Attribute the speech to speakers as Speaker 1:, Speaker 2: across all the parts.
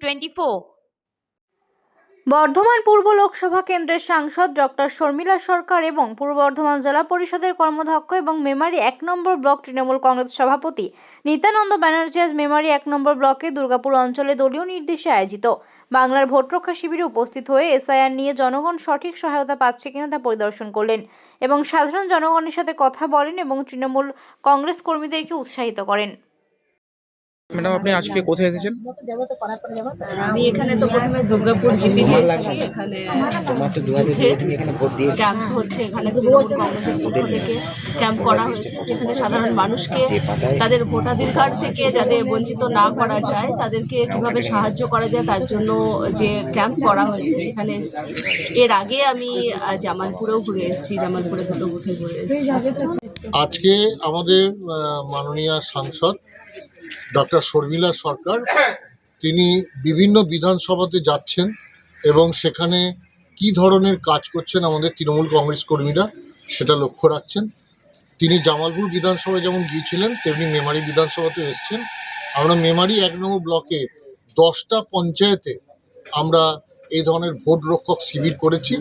Speaker 1: Twenty
Speaker 2: Bardhaman পূর্ব লোকসভা কেন্দ্রের সাংসদ doctor Sharmila সরকার এবং পূর্ব বর্ধমান জেলা পরিষদের কর্মধ্যক্ষ এবং মেমারি এক নম্বর ব্লক তৃণমূল কংগ্রেস সভাপতি নিত্যানন্দ ব্যানার্জি আজ মেমারি এক নম্বর ব্লকে দুর্গাপুর অঞ্চলে দলীয় নির্দেশে আয়োজিত বাংলার ভোট রক্ষা শিবিরে উপস্থিত হয়ে এসআইআর নিয়ে জনগণ সঠিক সহায়তা পাচ্ছে কিনা তা পরিদর্শন করলেন এবং সাধারণ জনগণের সাথে কথা বলেন এবং তৃণমূল কংগ্রেস কর্মীদেরকে উৎসাহিত করেন।
Speaker 3: ম্যাডাম আপনি আজকে কোথায় এসেছেন?
Speaker 4: আমি এখানে তো প্রথমে দুর্গাপুর এসেছি এখানে ক্যাম্প হচ্ছে এখানে তৃণমূল কংগ্রেসের পক্ষ থেকে ক্যাম্প করা হচ্ছে যেখানে সাধারণ মানুষকে তাদের ভোটাধিকার থেকে যাতে বঞ্চিত না করা যায় তাদেরকে কীভাবে সাহায্য করা যায় তার জন্য যে ক্যাম্প করা হয়েছে সেখানে এসেছি। এর আগে আমি জামালপুরেও ঘুরে এসেছি জামালপুরে দুটো বুথে ঘুরে এসেছি।
Speaker 5: আজকে আমাদের মাননীয় সাংসদ ডক্টর শর্মিলা সরকার, তিনি বিভিন্ন বিধানসভাতে যাচ্ছেন এবং সেখানে কি ধরনের কাজ করছেন আমাদের তৃণমূল কংগ্রেস কর্মীরা সেটা লক্ষ্য রাখছেন। তিনি জামালপুর বিধানসভায় যেমন গিয়েছিলেন, তেমনি মেমারি বিধানসভাতে এসছেন। আমরা মেমারি এক নম্বর ব্লকে দশটা পঞ্চায়েতে আমরা এই ধরনের ভোট রক্ষক শিবির করেছি।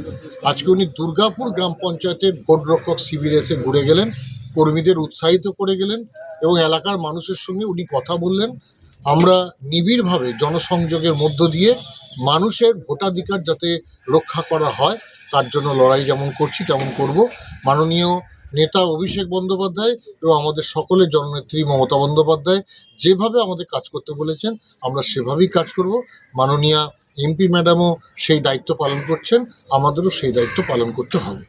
Speaker 5: আজকে উনি দুর্গাপুর গ্রাম পঞ্চায়েতের ভোট রক্ষক শিবিরে এসে ঘুরে গেলেন। কর্মীদের উৎসাহিত করে গেলেন এবং এলাকার মানুষের সঙ্গে উনি কথা বললেন। আমরা নিবিড়ভাবে জনসংযোগের মধ্য দিয়ে মানুষের ভোটাধিকার যাতে রক্ষা করা হয়, তার জন্য লড়াই যেমন করছি তেমন করব। মাননীয় নেতা অভিষেক বন্দ্যোপাধ্যায় এবং আমাদের সকলের জননেত্রী মমতা বন্দ্যোপাধ্যায় যেভাবে আমাদের কাজ করতে বলেছেন, আমরা সেভাবেই কাজ করব। মাননীয়া এমপি ম্যাডামও সেই দায়িত্ব পালন করছেন, আমাদেরও সেই দায়িত্ব পালন করতে হবে।